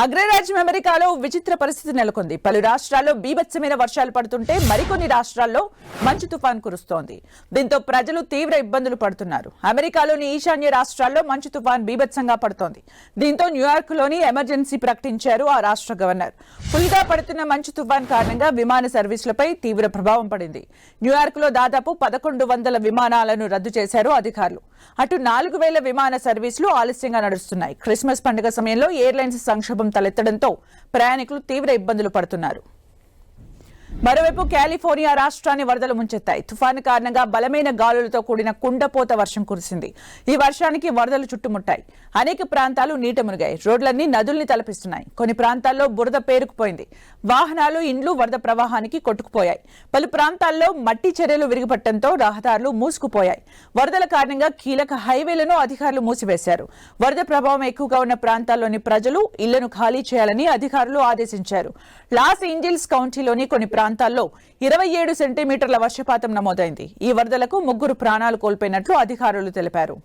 అగ్రరాజ్యం అమెరికాలో విచిత్ర పరిస్థితి నెలకొంది. పలు రాష్ట్రాల్లో బీభత్సమైన వర్షాలు పడుతుంటే మరికొన్ని రాష్ట్రాల్లో మంచు తుఫాన్ కురుస్తోంది. దీంతో ప్రజలు తీవ్ర ఇబ్బందులు పడుతున్నారు. అమెరికాలోని ఈశాన్య రాష్ట్రాల్లో మంచు తుఫాన్ బీభత్సంగా పడుతోంది. దీంతో న్యూయార్క్లోని ఎమర్జెన్సీ ప్రకటించారు ఆ రాష్ట్ర గవర్నర్. ఫుల్గా పడుతున్న మంచు తుఫాన్ కారణంగా విమాన సర్వీసులపై తీవ్ర ప్రభావం పడింది. న్యూయార్క్లో దాదాపు పదకొండు వందల విమానాలను రద్దు చేశారు అధికారులు. అటు నాలుగు వేల విమాన సర్వీసులు ఆలస్యంగా నడుస్తున్నాయి. క్రిస్మస్ పండుగ సమయంలో ఎయిర్లైన్స్ సంక్షోభం తలెత్తడంతో ప్రయాణికులు తీవ్ర ఇబ్బందులు పడుతున్నారు. మరోవైపు కాలిఫోర్నియా రాష్ట్రాన్ని వరదలు ముంచెత్తాయి. తుఫాను కారణంగా బలమైన గాలులతో కూడిన కుండపోత వర్షం కురిసింది. ఈ వర్షానికి వరదలు చుట్టుముట్టాయి. అనేక ప్రాంతాలు నీట మునిగాయి. రోడ్లన్నీ నదుల్ని తలపిస్తున్నాయి. కొన్ని ప్రాంతాల్లో బురద పేరుకుపోయింది. వాహనాలు ఇండ్లు వరద ప్రవాహానికి కొట్టుకుపోయాయి. పలు ప్రాంతాల్లో మట్టి చర్యలు విరిగిపట్టడంతో రహదారులు మూసుకుపోయాయి. వరదల కారణంగా కీలక హైవేలను అధికారులు మూసివేశారు. వరద ప్రభావం ఎక్కువగా ఉన్న ప్రాంతాల్లోని ప్రజలు ఇళ్ళను ఖాళీ చేయాలని అధికారులు ఆదేశించారు. లాస్ ఏంజల్స్ కౌంటీలోని కొన్ని ప్రాంతాల్లో ఇరవై ఏడు సెంటీమీటర్ల వర్షపాతం నమోదైంది. ఈ వరదలకు ముగ్గురు ప్రాణాలు కోల్పోయినట్లు అధికారులు తెలిపారు.